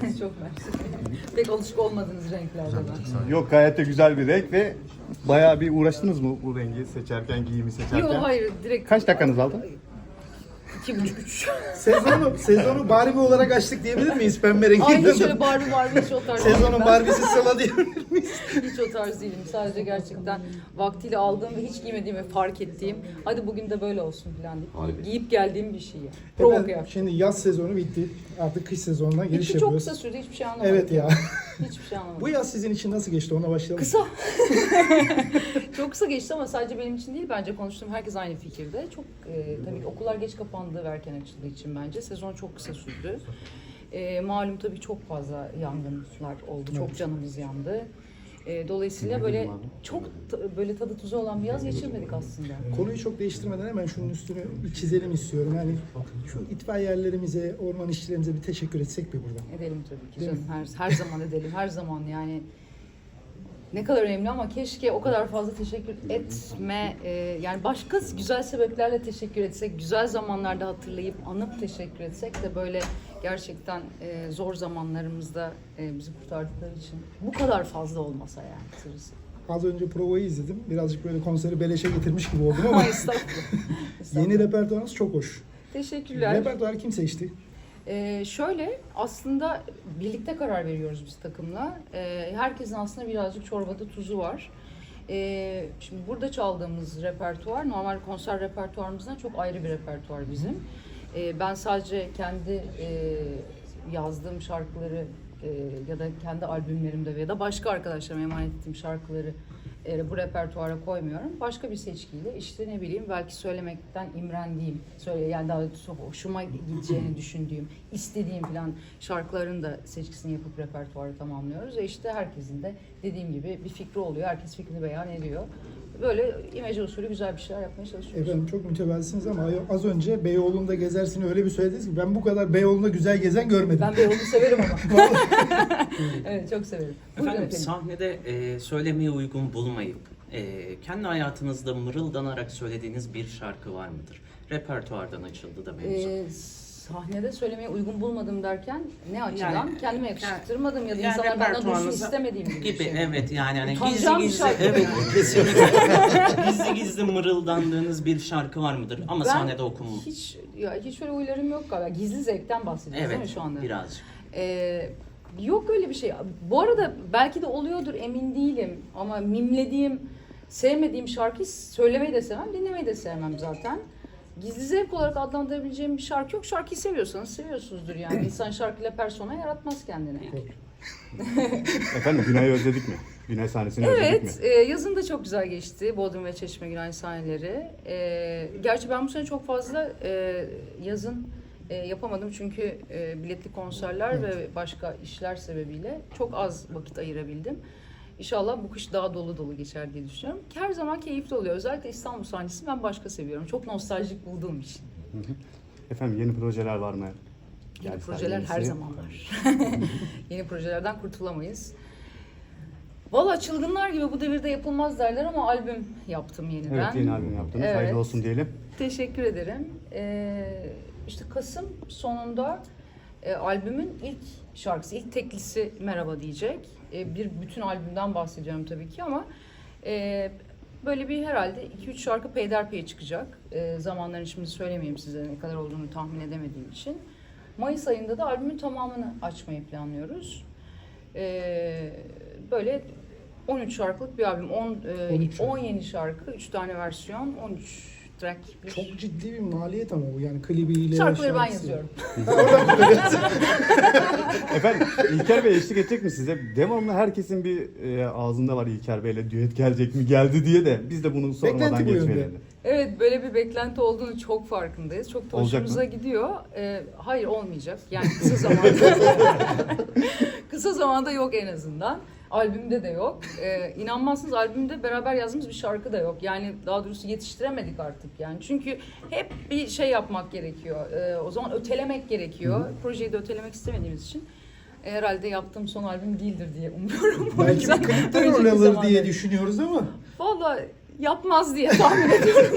Çok mersi. Pek alışık olmadığınız renklerden. Yok gayet de güzel bir renk ve bayağı bir uğraştınız mı bu rengi seçerken, giyimi seçerken? Yok hayır direkt. Kaç dakikanız aldı? İki buçuk üç. Sezonu, sezonu Barbie olarak açtık diyebilir miyiz pembe rengi? Ay hiç öyle Barbie Barbie hiç o tarz değilim Sezonun ben. Barbie'si Sıla diyebilir miyiz? Hiç o tarz değilim. Sadece gerçekten vaktiyle aldığım ve hiç giymediğimi fark ettiğim. Hadi bugün de böyle olsun falan deyip giyip geldiğim bir şey. Provoke Efendim, yaptım. şimdi yaz sezonu bitti. Artık kış sezonuna giriş İki çok yapıyoruz. kısa sürdü hiçbir şey anlamadım. Evet ya. Hiçbir şey anlamadım. Bu yaz sizin için nasıl geçti? Ona başlayalım. Kısa. çok kısa geçti ama sadece benim için değil bence konuştuğum herkes aynı fikirde. Çok e, tabii ki okullar geç kapandı ve erken açıldığı için bence sezon çok kısa sürdü. E, malum tabii çok fazla yangınlar oldu. Çok canımız yandı. E, dolayısıyla böyle çok ta- böyle tadı tuzu olan bir yaz geçirmedik aslında. Konuyu çok değiştirmeden hemen şunun üstünü bir çizelim istiyorum. Yani şu itfaiyerlerimize, orman işçilerimize bir teşekkür etsek bir buradan. Edelim tabii ki Değil canım. Her, her zaman edelim. Her zaman yani ne kadar önemli ama keşke o kadar fazla teşekkür etme e, yani başka güzel sebeplerle teşekkür etsek, güzel zamanlarda hatırlayıp anıp teşekkür etsek de böyle gerçekten e, zor zamanlarımızda e, bizi kurtardıkları için bu kadar fazla olmasa yani sırası. Az önce provayı izledim. Birazcık böyle konseri beleşe getirmiş gibi oldum ama yeni repertuarınız çok hoş. Teşekkürler. Repertuarı kim seçti? Ee, şöyle aslında birlikte karar veriyoruz biz takımla. Ee, herkesin aslında birazcık çorbada tuzu var. Ee, şimdi burada çaldığımız repertuar normal konser repertuarımızdan çok ayrı bir repertuar bizim. Ee, ben sadece kendi e, yazdığım şarkıları e, ya da kendi albümlerimde ya da başka arkadaşlarıma emanet ettiğim şarkıları e, bu repertuara koymuyorum. Başka bir seçkiyle işte ne bileyim belki söylemekten imrendiğim, söyle yani daha hoşuma gideceğini düşündüğüm, istediğim falan şarkıların da seçkisini yapıp repertuarı tamamlıyoruz. Ve işte herkesin de dediğim gibi bir fikri oluyor. Herkes fikrini beyan ediyor. Böyle imece usulü güzel bir şeyler yapmaya çalışıyoruz. Efendim çok mütevazısınız ama az önce Beyoğlu'nda gezersin öyle bir söylediniz ki ben bu kadar Beyoğlu'nda güzel gezen görmedim. Ben Beyoğlu'nu severim ama. evet çok severim. Buyurun Efendim efendim. sahnede e, söylemeye uygun bulmayıp e, kendi hayatınızda mırıldanarak söylediğiniz bir şarkı var mıdır? Repertuardan açıldı da mevzu. Ee, sahnede söylemeye uygun bulmadım derken ne açıdan? Yani- Kendime yakıştırmadım ya da Yani insanlar benden duysun istemediğim gibi, gibi şey. evet yani hani gizli gizli evet yani. kesinlikle gizli gizli mırıldandığınız bir şarkı var mıdır ama Ben sahnede okunma. Hiç ya hiç öyle huylarım yok galiba. Gizli zevkten bahsediyoruz değil mi Evet şu anda? birazcık. Ee, yok öyle bir şey. Bu arada belki de oluyordur emin değilim ama mimlediğim, sevmediğim şarkıyı söylemeyi de sevmem, dinlemeyi de sevmem zaten. Gizli zevk olarak adlandırabileceğim bir şarkı yok. Şarkıyı seviyorsanız seviyorsunuzdur yani. İnsan şarkıyla persona yaratmaz kendine. Efendim Günay'ı özledik mi? Günay sahnesini özledik mi? Evet, yazın da çok güzel geçti. Bodrum ve Çeşme Günay sahneleri. E, gerçi ben bu sene çok fazla e, yazın e, yapamadım çünkü e, biletli konserler ve başka işler sebebiyle çok az vakit ayırabildim. İnşallah bu kış daha dolu dolu geçer diye düşünüyorum. Ki Her zaman keyifli oluyor. Özellikle İstanbul sahnesini ben başka seviyorum. Çok nostaljik bulduğum için. Efendim yeni projeler var mı? Yeni Gelsen projeler her yenisi. zaman var. Yeni projelerden kurtulamayız. Valla çılgınlar gibi bu devirde yapılmaz derler ama albüm yaptım yeniden. Evet yeni albüm yaptınız. Evet. Hayırlı olsun diyelim. Teşekkür ederim. Ee, işte Kasım sonunda e, albümün ilk şarkısı, ilk teklisi Merhaba diyecek. E, bir bütün albümden bahsediyorum tabii ki ama e, böyle bir herhalde 2-3 şarkı peyderpeye çıkacak. E, zamanlarını şimdi söylemeyeyim size ne kadar olduğunu tahmin edemediğim için. Mayıs ayında da albümün tamamını açmayı planlıyoruz. E, böyle 13 şarkılık bir albüm. 10, e, 13 10 yeni şarkı, 3 tane versiyon, 13 track. Bir Çok ciddi bir maliyet ama bu yani klibiyle. Şarkıları ben yazıyorum. Efendim İlker Bey eşlik edecek mi size? Devamlı herkesin bir e, ağzında var İlker Bey'le düet gelecek mi geldi diye de biz de bunu sormadan Beklenti bu yönde. geçmeyelim. Evet böyle bir beklenti olduğunu çok farkındayız. Çok da Olacak hoşumuza mı? gidiyor. Ee, hayır olmayacak. Yani kısa zamanda. kısa zamanda yok en azından. Albümde de yok. Ee, inanmazsınız albümde beraber yazdığımız bir şarkı da yok. Yani daha doğrusu yetiştiremedik artık yani. Çünkü hep bir şey yapmak gerekiyor. Ee, o zaman ötelemek gerekiyor. Projeyi de ötelemek istemediğimiz için e, herhalde yaptığım son albüm değildir diye umuyorum. Belki yüzden bir klipten önceki rol alır diye düşünüyoruz ama. Valla yapmaz diye tahmin ediyorum.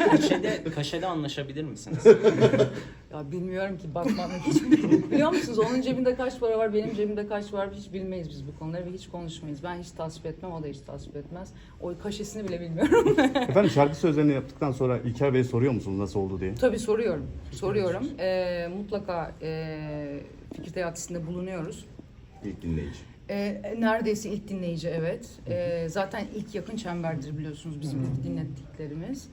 Kaşede, kaşede anlaşabilir misiniz? Ya bilmiyorum ki bakmam hiç biliyor musunuz onun cebinde kaç para var benim cebimde kaç var hiç bilmeyiz biz bu konuları ve hiç konuşmayız. Ben hiç tasvip etmem o da hiç tasvip etmez. O kaşesini bile bilmiyorum. Efendim şarkı sözlerini yaptıktan sonra İlker Bey'e soruyor musunuz nasıl oldu diye? Tabii soruyorum. Soruyorum. Ee, mutlaka e, fikir teatisinde bulunuyoruz. İlk dinleyici. Ee, neredeyse ilk dinleyici evet. Ee, zaten ilk yakın çemberdir biliyorsunuz bizim ilk dinlettiklerimiz.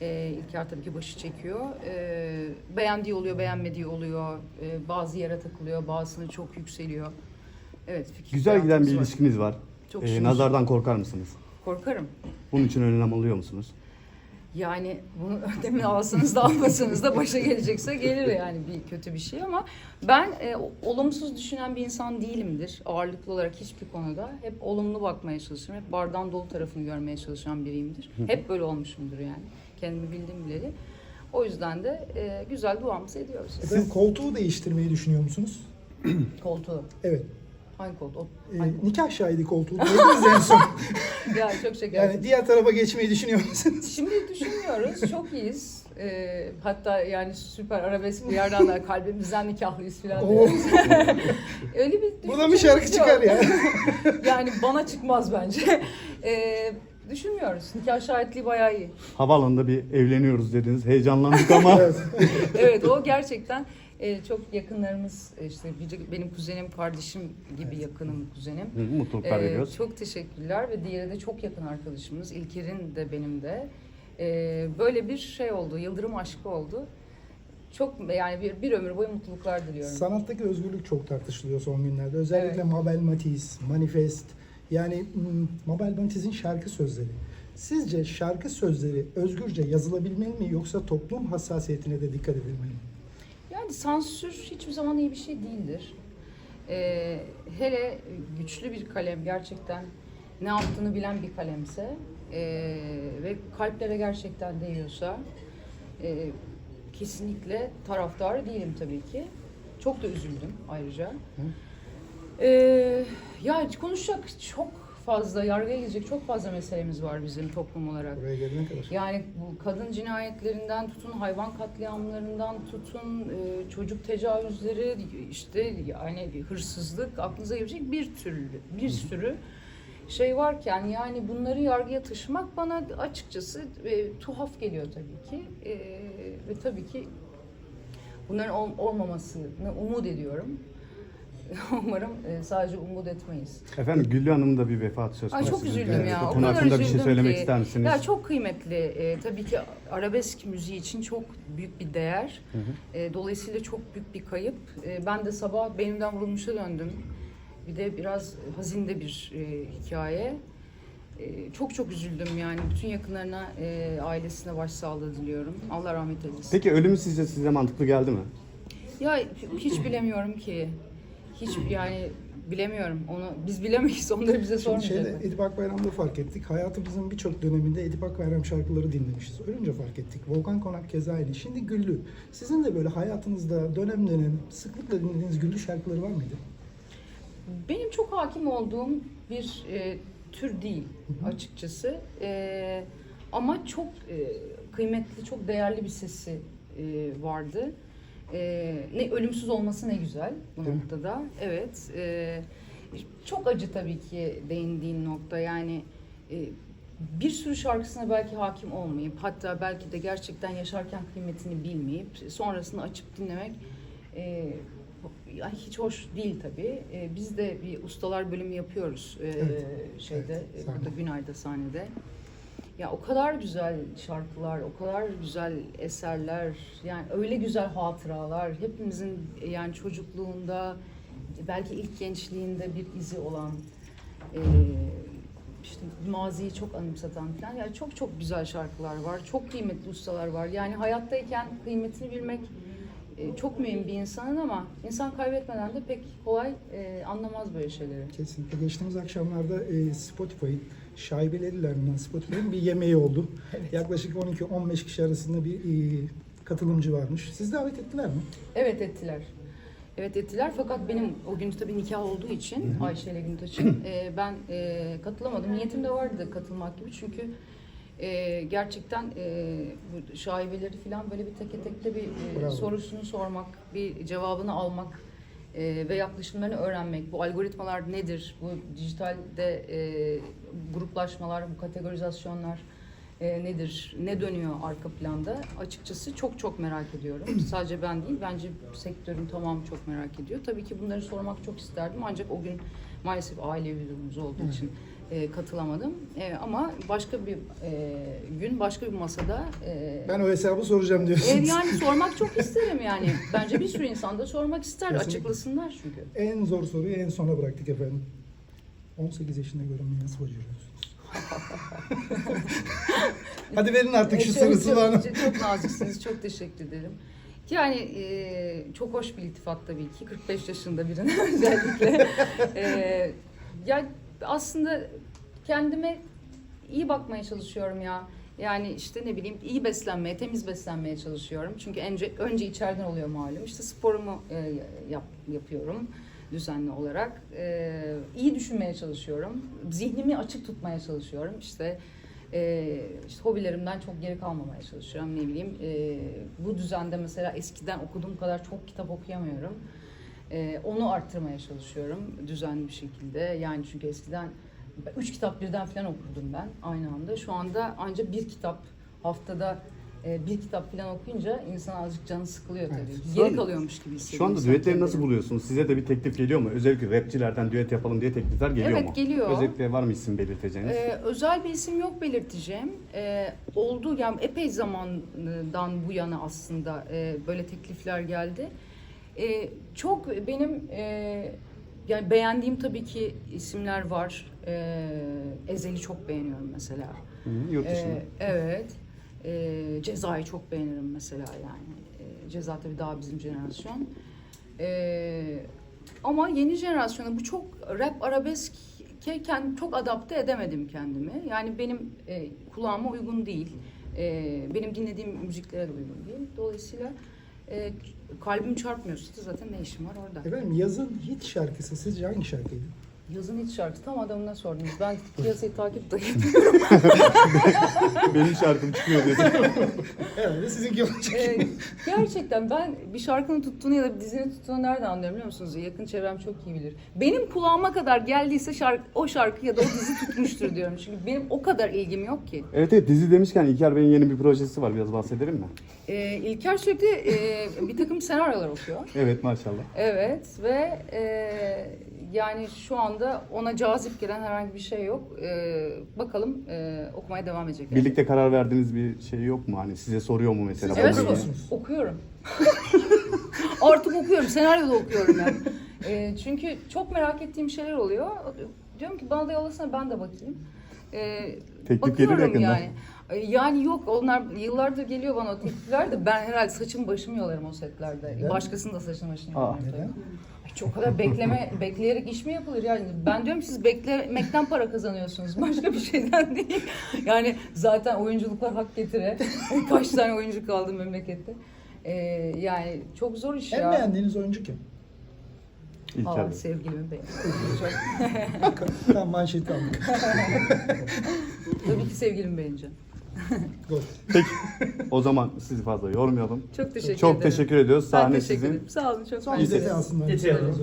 Ee, İlker tabii ki başı çekiyor. Ee, beğendiği oluyor, beğenmediği oluyor. Ee, bazı yere takılıyor, bazısını çok yükseliyor. Evet, fikir Güzel giden bir teatimiz var. ilişkiniz var. Çok Ee, şükür. nazardan korkar mısınız? Korkarım. Bunun için önlem alıyor musunuz? Yani bunu önlemin alsanız da almasanız da başa gelecekse gelir yani bir kötü bir şey ama ben e, olumsuz düşünen bir insan değilimdir ağırlıklı olarak hiçbir konuda. Hep olumlu bakmaya çalışırım. Hep bardağın dolu tarafını görmeye çalışan biriyimdir. Hep böyle olmuşumdur yani. Kendimi bildim bileli. O yüzden de e, güzel duamızı ediyoruz. Efendim koltuğu değiştirmeyi düşünüyor musunuz? Koltuğu. Evet. Hangi koltuğu? Ee, Hangi koltuğu? nikah şahidi koltuğu dediniz en son. Ya çok şeker. Yani diğer tarafa geçmeyi düşünüyor musunuz? Şimdi düşünmüyoruz. Çok iyiyiz. Ee, hatta yani süper arabesk bir yerden de kalbimizden nikahlıyız falan. Oo. diyoruz. Öyle bir Buradan bir şarkı düşüncemiz çıkar yok. ya. yani bana çıkmaz bence. Ee, düşünmüyoruz. Nikah şahitliği bayağı iyi. Havaalanında bir evleniyoruz dediniz. Heyecanlandık ama Evet. Evet o gerçekten e, çok yakınlarımız işte biri benim kuzenim kardeşim gibi yakınım kuzenim. Hı, mutluluklar Ee, veriyoruz. Çok teşekkürler ve diğeri de çok yakın arkadaşımız. İlker'in de benim de. Ee, böyle bir şey oldu, yıldırım aşkı oldu. Çok yani bir, bir ömür boyu mutluluklar diliyorum. Sanattaki özgürlük çok tartışılıyor son günlerde. Özellikle Evet. Mabel Matiz, Manifest. Yani hmm, Mabel Matiz'in şarkı sözleri. Sizce şarkı sözleri özgürce yazılabilmeli mi yoksa toplum hassasiyetine de dikkat edilmeli mi? Yani sansür hiçbir zaman iyi bir şey değildir. Ee, hele güçlü bir kalem gerçekten ne yaptığını bilen bir kalemse ee, ve kalplere gerçekten değiyorsa ee, kesinlikle taraftarı değilim tabii ki. Çok da üzüldüm ayrıca. Ee, ya konuşacak çok fazla, yargıya gelecek çok fazla meselemiz var bizim toplum olarak. Buraya gelene kadar. Yani bu kadın cinayetlerinden tutun, hayvan katliamlarından tutun, e, çocuk tecavüzleri, işte yani hırsızlık, aklınıza gelecek bir türlü, bir sürü şey varken yani bunları yargıya taşımak bana açıkçası e, tuhaf geliyor tabii ki. E, ve tabii ki bunların ol- olmamasını umut ediyorum. Umarım e, sadece umut etmeyiz. Efendim Güllü Hanım'ın da bir vefat söz Ay konusu. çok üzüldüm Evet, ya. O kadar hakkında bir şey üzüldüm söylemek ki. ister misiniz? Ya çok kıymetli. Ee, tabii ki arabesk müziği için çok büyük bir değer. Hı hı. Ee, dolayısıyla çok büyük bir kayıp. Ee, ben de sabah benimden vurulmuşa döndüm. Bir de biraz hazin de bir e, hikaye. Ee, çok çok üzüldüm yani. Bütün yakınlarına, e, ailesine başsağlığı diliyorum. Allah rahmet eylesin. Peki ölümü sizce size mantıklı geldi mi? Ya hiç bilemiyorum ki. Hiç yani bilemiyorum. Onu biz bilemeyiz. Onları bize sormayacaklar. şeyde Edip Akbayram'da fark ettik. Hayatımızın birçok döneminde Edip Akbayram şarkıları dinlemişiz. Ölünce fark ettik. Volkan Konak keza aynı. Şimdi Güllü. Sizin de böyle hayatınızda dönem dönem sıklıkla dinlediğiniz Güllü şarkıları var mıydı? Benim çok hakim olduğum bir e, tür değil açıkçası. E, ama çok e, kıymetli, çok değerli bir sesi e, vardı. E, ne ölümsüz olması ne güzel bu Değil mi? noktada. Evet. E, çok acı tabii ki değindiğin nokta. Yani e, bir sürü şarkısına belki hakim olmayıp hatta belki de gerçekten yaşarken kıymetini bilmeyip sonrasını açıp dinlemek e, yani hiç hoş değil tabii. E, biz de bir ustalar bölümü yapıyoruz e, Evet, şeyde evet, burada. Günay'da sahnede. Ya o kadar güzel şarkılar, o kadar güzel eserler, yani öyle güzel hatıralar. Hepimizin yani çocukluğunda, belki ilk gençliğinde bir izi olan, e, işte maziyi çok anımsatan falan. Yani çok çok güzel şarkılar var, çok kıymetli ustalar var. Yani hayattayken kıymetini bilmek e, çok mühim bir insanın ama insan kaybetmeden de pek kolay e, anlamaz böyle şeyleri. Kesinlikle. Geçtiğimiz akşamlarda e, Spotify'ın şaibelerinden Spotify'ın bir yemeği oldu. Yaklaşık 12-15 kişi arasında bir e, katılımcı varmış. Siz davet ettiler mi? Evet ettiler. Evet ettiler fakat benim o gün tabii nikah olduğu için Ayşe ile Güntaş'ın e, ben e, katılamadım. Niyetim de vardı katılmak gibi çünkü e, gerçekten e, bu şaibeleri falan böyle bir teke tekte bir e, sorusunu sormak, bir cevabını almak e, ve yaklaşımlarını öğrenmek. Bu algoritmalar nedir? Bu dijitalde e, gruplaşmalar, bu kategorizasyonlar e, nedir? Ne dönüyor arka planda? Açıkçası çok çok merak ediyorum. Sadece ben değil, bence sektörün tamamı çok merak ediyor. Tabii ki bunları sormak çok isterdim ancak o gün maalesef ailevi bir durumumuz olduğu için e, katılamadım. E, ama başka bir e, gün, başka bir masada e, Ben o hesabı soracağım e, diyorsunuz. yani sormak çok isterim yani. Bence bir sürü insan da sormak ister. Kesinlikle. Açıklasınlar çünkü. En zor soruyu en sona bıraktık efendim. 18 yaşında görünmeyi nasıl beceriyorsunuz? Hadi verin artık şu E, çok, sırası bana. çok, çok naziksiniz. Çok teşekkür ederim. Yani e, çok hoş bir iltifat tabii ki. 45 yaşında birine özellikle. E, ya aslında kendime iyi bakmaya çalışıyorum ya. Yani işte ne bileyim iyi beslenmeye, temiz beslenmeye çalışıyorum. Çünkü önce, önce içeriden oluyor malum. İşte sporumu e, yap, yapıyorum düzenli olarak. E, iyi düşünmeye çalışıyorum. Zihnimi açık tutmaya çalışıyorum. İşte e, işte hobilerimden çok geri kalmamaya çalışıyorum. Ne bileyim e, bu düzende mesela eskiden okuduğum kadar çok kitap okuyamıyorum. E, onu arttırmaya çalışıyorum düzenli bir şekilde. Yani çünkü eskiden üç kitap birden falan okurdum ben aynı anda. Şu anda ancak bir kitap haftada e, bir kitap falan okuyunca insan azıcık canı sıkılıyor tabii. Evet. Geri kalıyormuş gibi hissediyor. Şu anda düetleri nasıl buluyorsunuz? Size de bir teklif geliyor mu? Özellikle rapçilerden düet yapalım diye teklifler geliyor Evet, mu? geliyor. Özellikle var mı isim belirteceğiniz? Ee, özel bir isim yok belirteceğim. Ee, oldu yani epey zamandan bu yana aslında e, böyle teklifler geldi. Ee, çok benim e, yani beğendiğim tabii ki isimler var. Ee, Ezel'i çok beğeniyorum mesela. Hı, yurt dışında. Ee, evet. Ee, Ceza'yı çok beğenirim mesela yani. Ee, Ceza tabii daha bizim jenerasyon. Ee, ama yeni jenerasyona bu çok rap arabeske kend- çok adapte edemedim kendimi. Yani benim e, kulağıma uygun değil. E, benim dinlediğim müziklere de uygun değil. Dolayısıyla e, kalbim çarpmıyorsa da zaten ne işim var orada. Efendim yazın hit şarkısı sizce hangi şarkıydı? Yazın hiç şarkı tam adamına sordunuz. Ben piyasayı takip de yapıyorum. Benim şarkım çıkıyor dedi. Herhalde sizinki olacak. Ee, gerçekten ben bir şarkının tuttuğunu ya da bir dizinin tuttuğunu nereden anlıyorum biliyor musunuz? Yakın çevrem çok iyi bilir. Benim kulağıma kadar geldiyse şarkı, o şarkı ya da o dizi tutmuştur diyorum. Çünkü benim o kadar ilgim yok ki. evet evet dizi demişken İlker Bey'in yeni bir projesi var. Biraz bahsedelim mi? Ee, İlker sürekli e, bir takım senaryolar okuyor. Evet maşallah. Evet ve e, yani şu anda ona cazip gelen herhangi bir şey yok. E, bakalım e, okumaya devam edecek. Birlikte karar verdiğiniz bir şey yok mu? Hani size soruyor mu mesela? Siz Evet okuyor musunuz? okuyorum. Artık okuyorum, senaryo da okuyorum yani. E, çünkü çok merak ettiğim şeyler oluyor. Diyorum ki bana da yollasana ben de bakayım. E, Teklif gelir bakıyorum yakında. yani. E, Yani yok onlar yıllardır geliyor bana o teklifler de ben herhalde saçımı başımı yolarım o setlerde. Başkasının da saçını başını Aa. yolarım. tabii. Neden? Ay, Çok kadar bekleme bekleyerek iş mi yapılır yani? Ben diyorum ki siz beklemekten para kazanıyorsunuz. Başka bir şeyden değil. Yani zaten oyunculuklar hak getire. Kaç tane oyuncu kaldı memlekette. Ee, yani çok zor iş En ya. beğendiğiniz oyuncu kim? İlker Aa, Bey. sevgilimi beğendim. Çok- Tam manşet aldık. Tabii ki sevgilimi beğeneceğim. Gol. O zaman sizi fazla yormayalım. Çok teşekkür Çok ederim. teşekkür ediyoruz. Ben Sahne teşekkür sizin. ederim. Sağ olun çok Son bir aslında. Geçelim.